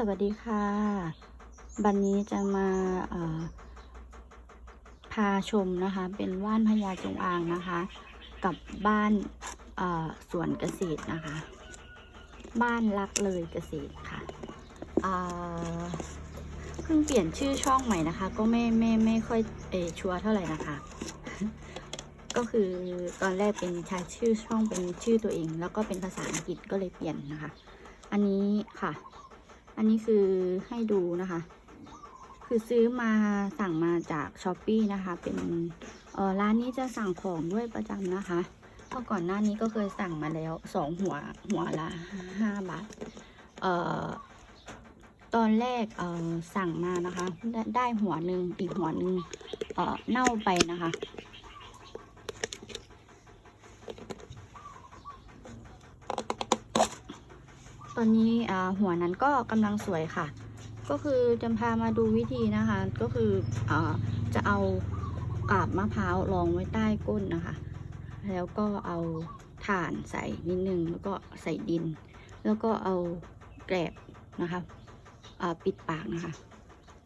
สวัสดีค่ะ วันนี้จะมาเอ่อพาชมนะคะ เป็นว่านพญาจงอางนะคะ กับบ้านสวนเกษตรนะคะ บ้านรักเลยเกษตรค่ะเพิ่งเปลี่ยนชื่อช่องใหม่นะคะ ก็ไม่ไม่ไม่ค่อยเอชัวเท่าไหร่นะคะ ก็คือตอนแรกเป็นใช้ชื่อช่องเป็นชื่อตัวเอง แล้วก็เป็นภาษาอังกฤษก็เลยเปลี่ยนนะคะ อันนี้ค่ะ อันนี้คือให้ดูนะคะ คือซื้อมาสั่งมาจากช้อปปีนะคะ เป็นเออร้านนี้จะสั่งของด้วยประจำนะคะเพราะก่อนหน้านี้ก็เคยสั่งมาแล้วสองหัวหัวละห้าบาท เอ่อ ตอนแรกเอ่อสั่งมานะคะ ได้ได้หัวหนึ่งอีกหัวหนึ่งเอ่อเน่าไปนะคะ ตอนนี้หัวนั้นก็กำลังสวยค่ะ ก็คือจะพามาดูวิธีนะคะ ก็คืออจะเอากาบมะพร้าวรองไว้ใต้ก้นนะคะ แล้วก็เอาถ่านใส่นิดนึงแล้วก็ใส่ดิน แล้วก็เอาแกลบนะคะปิดปากนะคะ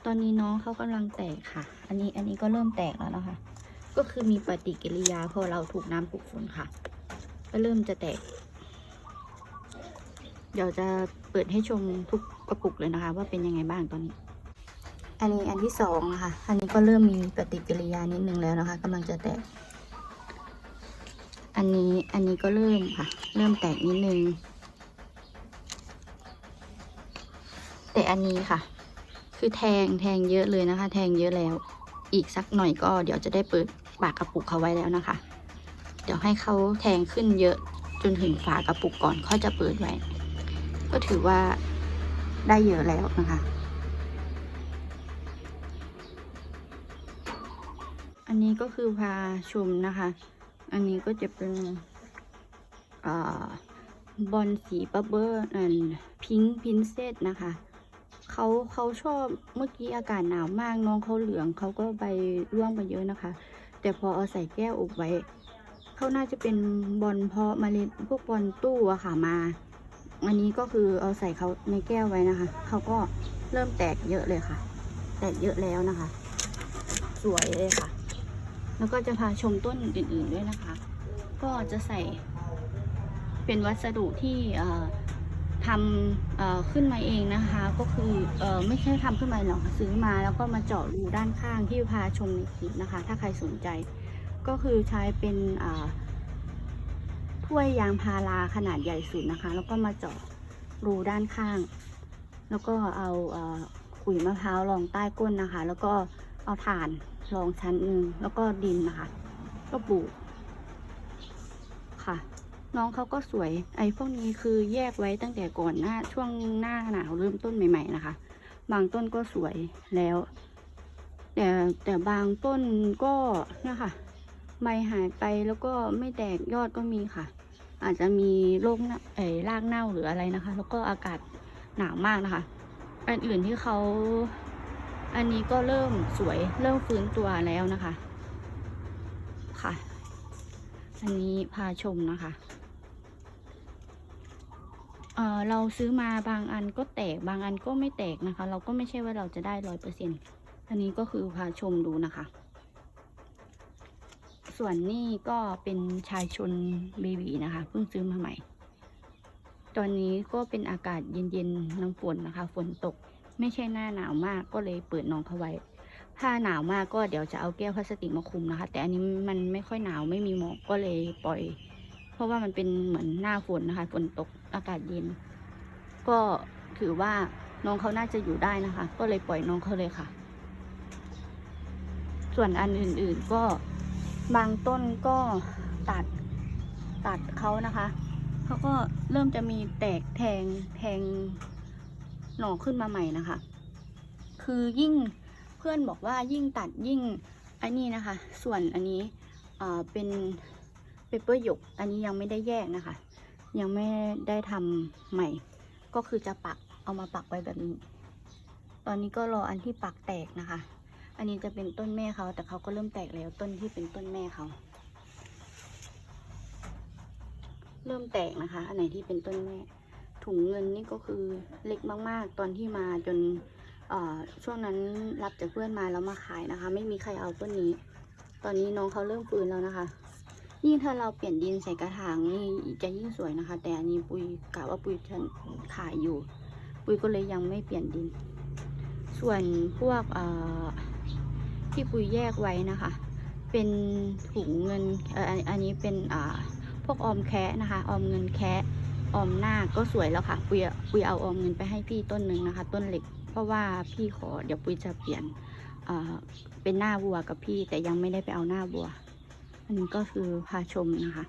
ตอนนี้น้องเขากำลังแตกค่ะ อันนี้อันนี้ก็เริ่มแตกแล้วนะคะ ก็คือมีปฏิกิริยาพอเราถูกน้ำปลุกฝนค่ะ ก็เริ่มจะแตก เดี๋ยวจะเปิดให้ชมทุกกระปุกเลยนะคะ ว่าเป็นยังไงบ้างตอนนี้ อันนี้อันที่สองนะคะ อันนี้ก็เริ่มมีปฏิกิริยานิดนึงแล้วนะคะกำลังจะแตก อันนี้อันนี้ก็เริ่มค่ะ เริ่มแตกนิดนึง แต่อันนี้ค่ะ คือแทงแทงเยอะเลยนะคะ แทงเยอะแล้ว อีกสักหน่อยก็เดี๋ยวจะได้เปิดปากกระปุกเขาไว้แล้วนะคะ เดี๋ยวให้เขาแทงขึ้นเยอะจนถึงฝากระปุกก่อนเขาจะเปิดไว้ ก็ถือว่าได้เยอะแล้วนะคะ อันนี้ก็คือพาชมนะคะ อันนี้ก็จะเป็นอบอลสีบับเบิลอันพิงพินเซตนะคะเขาเขาชอบเมื่อกี้อากาศหนาวมากน้องเขาเหลืองเขาก็ใบร่วงไปเยอะนะคะ แต่พอเอาใส่แก้วอบไว้เขาน่าจะเป็นบอลเพาะเมล็ดพวกบอลตู้อะค่ะมา อันนี้ก็คือเอาใส่เขาในแก้วไว้นะคะ เขาก็เริ่มแตกเยอะเลยค่ะ แตกเยอะแล้วนะคะ สวยเลยค่ะ แล้วก็จะพาชมต้นอื่นๆด้วยนะคะ ก็จะใส่เป็นวัสดุที่ทำขึ้นมาเองนะคะ ก็คือออไม่ใช่ทำขึ้นมาหรอกซื้อมาแล้วก็มาเจาะรูด้านข้างที่พาชมในคลิปนะคะ ถ้าใครสนใจก็คือใช้เป็นอ่า ถ้วยยางพาราขนาดใหญ่สุดนะคะ แล้วก็มาเจาะรูด้านข้าง แล้วก็เอาขุยมะพร้าวรองใต้ก้นนะคะ แล้วก็เอาถ่านรองชั้นหนึ่งแล้วก็ดินนะคะ ก็ปลูกค่ะ น้องเขาก็สวย ไอ้พวกนี้คือแยกไว้ตั้งแต่ก่อนหน้าช่วงหน้าหนาวเริ่มต้นใหม่ ๆ นะคะ บางต้นก็สวยแล้ว แต่แต่บางต้นก็เนี่ยค่ะ ใบหายไปแล้วก็ไม่แตกยอดก็มีค่ะ อาจจะมีโรคเน่าเอ่ยรากเน่าหรืออะไรนะคะ แล้วก็อากาศหนาวมากนะคะอันอื่นที่เขาอันนี้ก็เริ่มสวยเริ่มฟื้นตัวแล้วนะคะ ค่ะ อันนี้พาชมนะคะเออเราซื้อมาบางอันก็แตกบางอันก็ไม่แตกนะคะ เราก็ไม่ใช่ว่าเราจะได้ร้อยเปอร์เซ็นอันนี้ก็คือพาชมดูนะคะ ส่วนนี่ก็เป็นชายชนเบบีนะคะเพิ่งซื้อมาใหม่ ตอนนี้ก็เป็นอากาศเย็นๆน้ำฝนนะคะ ฝนตกไม่ใช่หน้าหนาวมากก็เลยเปิดน้องเขาไว้ ถ้าหนาวมากก็เดี๋ยวจะเอาแก้วพลาสติกมาคุมนะคะ แต่อันนี้มันไม่ค่อยหนาวไม่มีหมอกก็เลยปล่อย เพราะว่ามันเป็นเหมือนหน้าฝนนะคะฝนตกอากาศเย็น ก็ถือว่าน้องเขาน่าจะอยู่ได้นะคะ ก็เลยปล่อยน้องเขาเลยค่ะ ส่วนอันอื่นๆก็ บางต้นก็ตัดตัดเขานะคะเขาก็เริ่มจะมีแตกแทงแทงหน่อขึ้นมาใหม่นะคะ คือยิ่งเพื่อนบอกว่ายิ่งตัดยิ่งอันนี้นะคะ ส่วนอันนี้เป็นเปเปอร์หยก อันนี้ยังไม่ได้แยกนะคะ ยังไม่ได้ทำใหม่ ก็คือจะปักเอามาปักไว้แบบนี้ ตอนนี้ก็รออันที่ปักแตกนะคะ อันนี้จะเป็นต้นแม่เขา แต่เขาก็เริ่มแตกแล้วต้นที่เป็นต้นแม่เขา เริ่มแตกนะคะ อันไหนที่เป็นต้นแม่ ถุงเงินนี่ก็คือเล็กมาก ๆ ตอนที่มาจนช่วงนั้นรับจากเพื่อนมาแล้วมาขายนะคะ ไม่มีใครเอาต้นนี้ ตอนนี้น้องเขาเริ่มฟื้นแล้วนะคะ ยิ่งถ้าเราเปลี่ยนดินใส่กระถางนี่จะยิ่งสวยนะคะ แต่อันนี้ปุยกะว่าปุยจะขายอยู่ ปุยก็เลยยังไม่เปลี่ยนดิน ส่วนพวกอ่อ ที่ปุยแยกไว้นะคะ เป็นถุงเงินเอออันนี้เป็นอ่าพวกออมแคะนะคะ ออมเงินแคะออมหน้าก็สวยแล้วค่ะ ปุยปุยเอาออมเงินไปให้พี่ต้นหนึ่งนะคะ ต้นเล็ก เพราะว่าพี่ขอเดี๋ยวปุยจะเปลี่ยนเป็นหน้าวัวกับพี่แต่ยังไม่ได้ไปเอาหน้าวัว อันนี้ก็คือพาชมนะคะ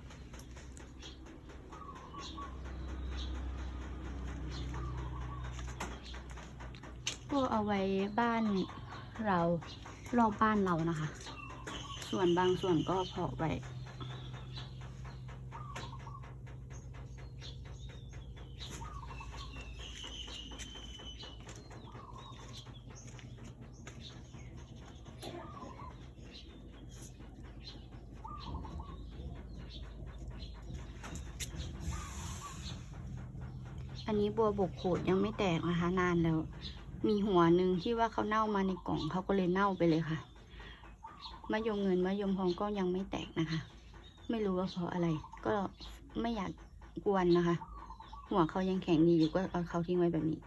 ก็เอาไว้บ้านเรา รอบบ้านเรานะคะ ส่วนบางส่วนก็เพาะไว้อันนี้บัวบกโขดยังไม่แตกนะคะ นานแล้ว มีหัวหนึ่งที่ว่าเขาเน่ามาในกล่องเขาก็เลยเน่าไปเลยค่ะมะยมเงินมะยมทองก็ยังไม่แตกนะคะ ไม่รู้ว่าเพราะอะไร ก็ไม่อยากกวนนะคะ หัวเขายังแข็งดีอยู่ก็เอาเขาทิ้งไว้แบบนี้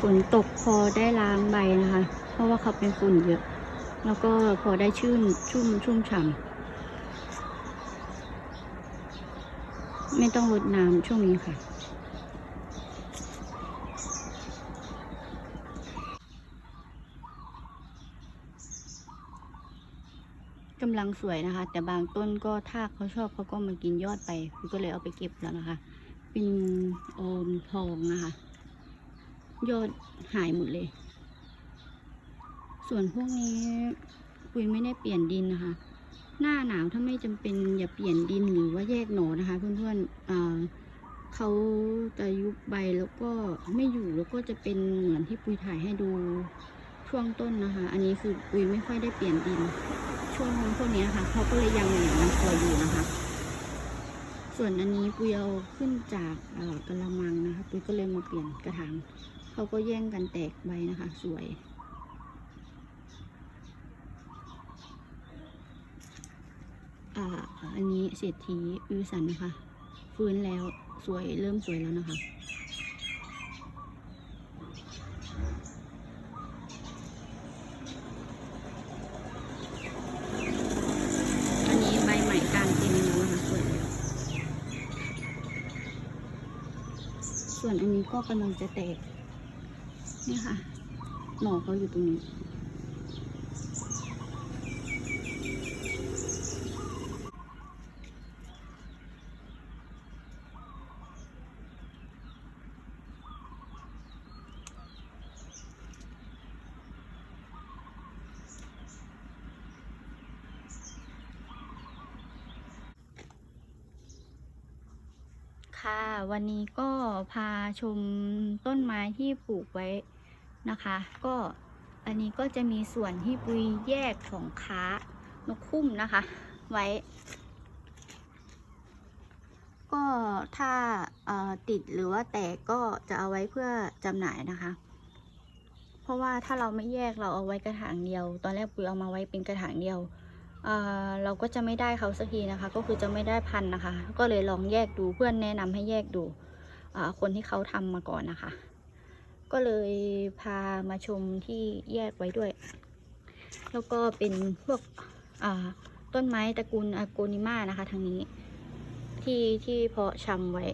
ฝนตกพอได้ล้างใบนะคะ เพราะว่าเขาเป็นฝุ่นเยอะ แล้วก็พอได้ชื่นชุ่มชุ่มฉ่ำไม่ต้องรดน้ำช่วงนี้ค่ะ กำลังสวยนะคะ แต่บางต้นก็ถ้าเขาชอบเขาก็มากินยอดไปคือก็เลยเอาไปเก็บแล้วนะคะ เป็นโอมทองนะคะ ยอดหายหมดเลย ส่วนพวกนี้ปุยไม่ได้เปลี่ยนดินนะคะ หน้าหนาวถ้าไม่จำเป็นอย่าเปลี่ยนดินหรือว่าแยกหนอนะคะ เพื่อนๆอ่าเขาจะยุบใบแล้วก็ไม่อยู่แล้วก็จะเป็นเหมือนที่ปุยถ่ายให้ดูช่วงต้นนะคะ อันนี้คือปุยไม่ค่อยได้เปลี่ยนดิน ช่วงพวกนี้ค่ะเขาก็เลยยังยังพออยู่นะคะ ส่วนอันนี้ปุยเอาขึ้นจากกระมังนะคะ ปุยก็เลยมาเปลี่ยนกระถางเขาก็แย่งกันแตกใบนะคะ สวย อ่า อันนี้เศรษฐีวิวสันนะคะ ฟื้นแล้วสวยเริ่มสวยแล้วนะคะอันนี้ใบใหม่กางเต็มแล้วนะคะสวยส่วนอันนี้ก็กำลังจะแตก นี่ค่ะ หน่อเขาอยู่ตรงนี้ ค่ะ วันนี้ก็พาชมต้นไม้ที่ปลูกไว้นะคะ ก็อันนี้ก็จะมีส่วนที่ปุยแยกของค้านกคุ้มนะคะ ไว้ ก็ถ้าติดหรือว่าแตกก็จะเอาไว้เพื่อจำหน่ายนะคะ เพราะว่าถ้าเราไม่แยกเราเอาไว้กระถางเดียว ตอนแรกปุยเอามาไว้เป็นกระถางเดียว เราก็จะไม่ได้เขาสักทีนะคะ ก็คือจะไม่ได้พันนะคะ ก็เลยลองแยกดูเพื่อนแนะนำให้แยกดูคนที่เขาทำมาก่อนนะคะ ก็เลยพามาชมที่แยกไว้ด้วย แล้วก็เป็นพวกต้นไม้ตระกูลอาโกนิมานะคะทางนี้ ที่ที่เพาะชำไว้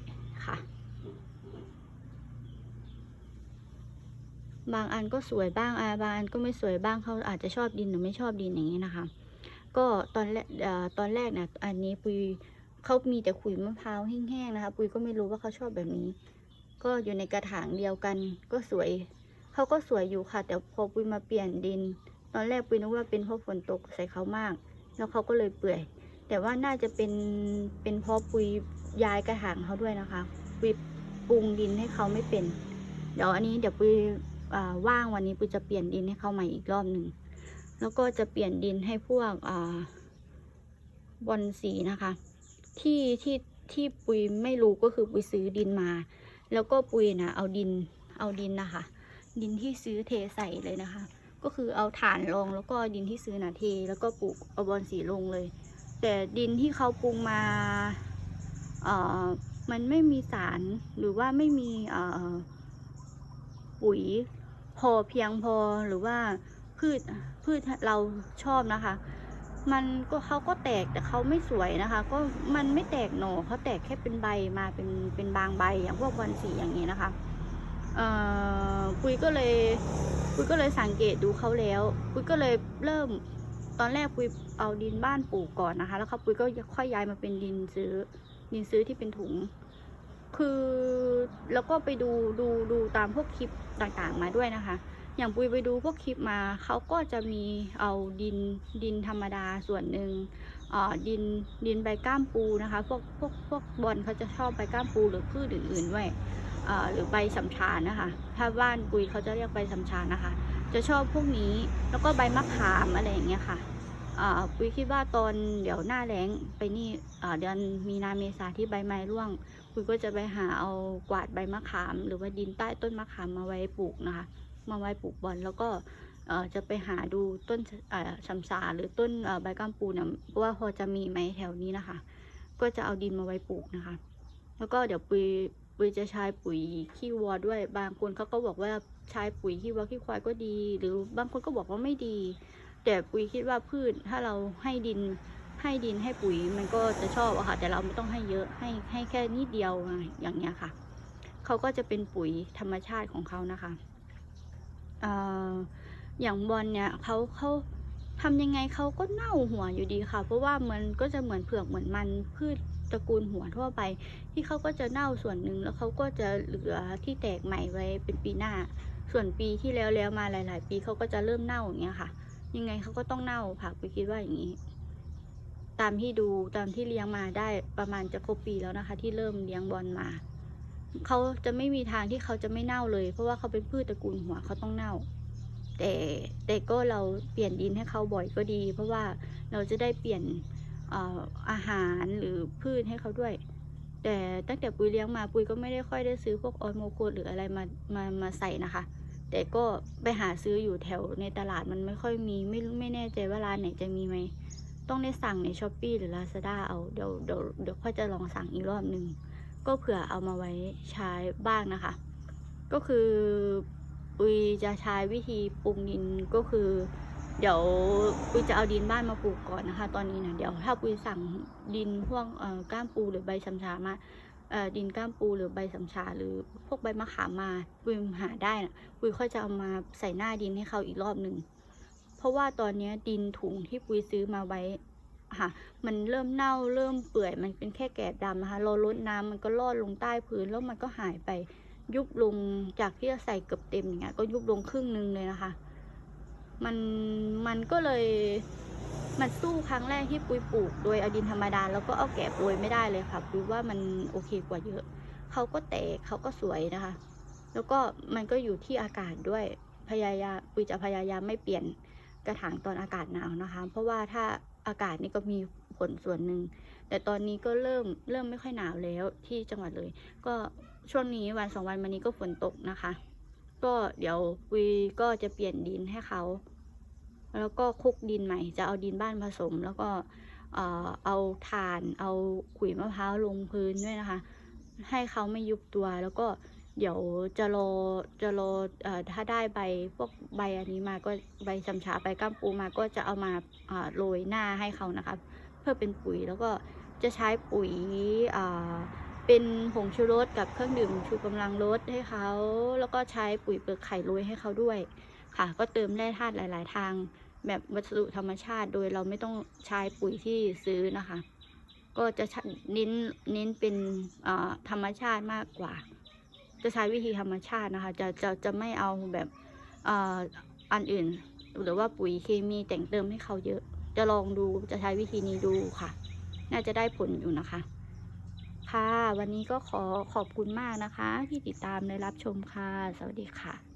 ค่ะ บางอันก็สวยบ้างอาบางอันก็ไม่สวยบ้างเขาอาจจะชอบดินหรือไม่ชอบดินอย่างนี้นะคะ ก็ตอนแรกเอ่อตอนแรกนะอันนี้ปุยเขามีแต่ขุยมะพร้าวแห้งๆนะคะ ปุยก็ไม่รู้ว่าเขาชอบแบบนี้ ก็อยู่ในกระถางเดียวกัน ก็สวยเขาก็สวยอยู่ค่ะ แต่พอปุยมาเปลี่ยนดิน ตอนแรกปุยนึกว่าเป็นเพราะฝนตกใส่เขามาก แล้วเขาก็เลยเปื่อย แต่ว่าน่าจะเป็นเป็นเพราะปุยย้ายกระถางเขาด้วยนะคะปุยปรุงดินให้เขาไม่เป็น เดี๋ยวอันนี้เดี๋ยวปุยว่างวันนี้ปุยจะเปลี่ยนดินให้เขาใหม่อีกรอบหนึ่ง แล้วก็จะเปลี่ยนดินให้พวกอ่าบอลสีนะคะ ที่ที่ที่ปุยไม่รู้ก็คือปุยซื้อดินมา แล้วก็ปุยนะเอาดินเอาดินนะคะ ดินที่ซื้อเทใส่เลยนะคะ ก็คือเอาฐานลงแล้วก็ดินที่ซื้อนะเท แล้วก็ปลูกเอาบอลสีลงเลย แต่ดินที่เขาปรุงมาเอ่อมันไม่มีสารหรือว่าไม่มีเอ่อปุ๋ยพอเพียงพอหรือว่าพืช พืชเราชอบนะคะ มันก็เขาก็แตกแต่เขาไม่สวยนะคะ ก็มันไม่แตกหน่อเขาแตกแค่เป็นใบมาเป็นเป็นบางใบอย่างพวกบอลสีอย่างนี้นะคะเอ่อปุยก็เลยปุยก็เลยสังเกตดูเขาแล้วปุยก็เลยเริ่มตอนแรกปุยเอาดินบ้านปลูกก่อนนะคะ แล้วเขาปุยก็ค่อยย้ายมาเป็นดินซื้อดินซื้อที่เป็นถุง คือแล้วก็ไปดูดูดูตามพวกคลิปต่างๆมาด้วยนะคะ อย่างปุยไปดูพวกคลิปมาเขาก็จะมีเอาดินดินธรรมดาส่วนหนึ่งดินดินใบก้ามปูนะคะพวกพวกพวกบอลเขาจะชอบใบก้ามปูหรือพืชอื่นๆด้วยหรือใบสำชานะคะถ้าบ้านปุยเขาจะเรียกใบสำชานะคะ จะชอบพวกนี้แล้วก็ใบมะขามอะไรอย่างเงี้ยค่ะปุยคิดว่าตอนเดี๋ยวหน้าแล้งไปนี่เดือนมีนาเมษาที่ใบไม้ร่วง ปุยก็จะไปหาเอากวาดใบมะขาม หรือว่าดินใต้ต้นมะขามมาไว้ปลูกนะคะ มาไว้ปลูกบอลแล้วก็จะไปหาดูต้นเอ่อชำชาหรือต้นใบก้ามปูเนี่ยว่าพอจะมีไหมแถวนี้นะคะ ก็จะเอาดินมาไว้ปลูกนะคะ แล้วก็เดี๋ยวปุยปุยจะใช้ปุ๋ยขี้วัวด้วย บางคนเขาก็บอกว่าใช้ปุ๋ยขี้วัวขี้ควายก็ดี หรือบางคนก็บอกว่าไม่ดี แต่ปุยคิดว่าพืชถ้าเราให้ดินให้ดินให้ปุ๋ยมันก็จะชอบอะค่ะ แต่เราไม่ต้องให้เยอะให้ให้แค่นิดเดียวอย่างเงี้ยค่ะเขาก็จะเป็นปุ๋ยธรรมชาติของเขานะคะ อย่างบอลเนี่ยเขาเขาทำยังไงเขาก็เน่าหัวอยู่ดีค่ะ เพราะว่ามันก็จะเหมือนเผือกเหมือนมันพืชตระกูลหัวทั่วไป ที่เขาก็จะเน่าส่วนหนึ่งแล้วเขาก็จะเหลือที่แตกใหม่ไว้เป็นปีหน้า ส่วนปีที่แล้วแล้วมาหลาย ๆ ปีเขาก็จะเริ่มเน่าอย่างเงี้ยค่ะ ยังไงเขาก็ต้องเน่าผักไปคิดว่าอย่างนี้ ตามที่ดูตามที่เลี้ยงมาได้ประมาณจะครบปีแล้วนะคะ ที่เริ่มเลี้ยงบอลมา เขาจะไม่มีทางที่เขาจะไม่เน่าเลย เพราะว่าเขาเป็นพืชตระกูลหัวเขาต้องเน่า แต่แต่ก็เราเปลี่ยนดินให้เขาบ่อยก็ดี เพราะว่าเราจะได้เปลี่ยนเอ่อาหารหรือพืชให้เขาด้วย แต่ตั้งแต่ปุยเลี้ยงมาปุยก็ไม่ได้ค่อยได้ซื้อพวกออยโมโคหรืออะไรมามามาใส่นะคะ แต่ก็ไปหาซื้ออยู่แถวในตลาดมันไม่ค่อยมีไม่ไม่แน่ใจว่าร้านไหนจะมีไหมต้องได้สั่งในช้อปปีหรือ Lazada เอาเดี๋ยวเดี๋ยวเดี๋ยวค่อยจะลองสั่งอีกรอบหนึ่ง ก็เผื่อเอามาไว้ใช้บ้างนะคะ ก็คือปุยจะใช้วิธีปรุงดินก็คือ เดี๋ยวปุยจะเอาดินบ้านมาปลูกก่อนนะคะ ตอนนี้นะเดี๋ยวถ้าปุยสั่งดินพวกก้ามปูหรือใบชำชามาดินก้ามปูหรือใบสำชาหรือพวกใบมะขามมาปุยหาได้นะปุยค่อยจะเอามาใส่หน้าดินให้เขาอีกรอบหนึ่งเพราะว่าตอนนี้ดินถุงที่ปุยซื้อมาไว้ ค่ะ มันเริ่มเน่าเริ่มเปื่อย มันเป็นแค่แกบดำนะคะเราลดน้ำมันก็ลอดลงใต้พื้นแล้วมันก็หายไปยุบลงจากที่จะใส่เกือบเต็มอย่างเงี้ยก็ยุบลงครึ่งหนึงเลยนะคะ มันมันก็เลยมันสู้ครั้งแรกที่ปุยปลูกโดยเอาดินธรรมดาแล้วก็เอาแกบโรยไม่ได้เลยค่ะปุยว่ามันโอเคกว่าเยอะเขาก็แตกเขาก็สวยนะคะ แล้วก็มันก็อยู่ที่อากาศด้วยพยายามปุยจะพยายามไม่เปลี่ยนกระถางตอนอากาศหนาวนะคะ เพราะว่าถ้า อากาศนี่ก็มีผลส่วนหนึ่ง แต่ตอนนี้ก็เริ่มเริ่มไม่ค่อยหนาวแล้วที่จังหวัดเลย ก็ช่วงนี้วันสองวันมานี้ก็ฝนตกนะคะ ก็เดี๋ยวปุยก็จะเปลี่ยนดินให้เขา แล้วก็คลุกดินใหม่ จะเอาดินบ้านผสม แล้วก็เอาถ่าน เอาขุยมะพร้าวลงพื้นด้วยนะคะ ให้เขาไม่ยุบตัวแล้วก็ เดี๋ยวจะรอจะรอเอ่อถ้าได้ใบพวกใบอันนี้มาก็ใบชำชาใบก้ามปูมาก็จะเอามาอ่าโรยหน้าให้เขานะคะ เพื่อเป็นปุ๋ยแล้วก็จะใช้ปุ๋ยอ่าเป็นผงชูรสกับเครื่องดื่มชูกำลังรสให้เขาแล้วก็ใช้ปุ๋ยเปลือกไข่โรยให้เขาด้วยค่ะ ก็เติมแร่ธาตุหลาย ๆ ทางแบบวัสดุธรรมชาติโดยเราไม่ต้องใช้ปุ๋ยที่ซื้อนะคะ ก็จะใช้เน้นเน้นเป็นธรรมชาติมากกว่า จะใช้วิธีธรรมชาตินะคะ จะจะจะไม่เอาแบบอ,อันอื่น หรือว่าปุ๋ยเคมีแต่งเติมให้เขาเยอะ จะลองดูจะใช้วิธีนี้ดูค่ะ น่าจะได้ผลอยู่นะคะ ค่ะ วันนี้ก็ขอขอบคุณมากนะคะ ที่ติดตามและรับชมค่ะ สวัสดีค่ะ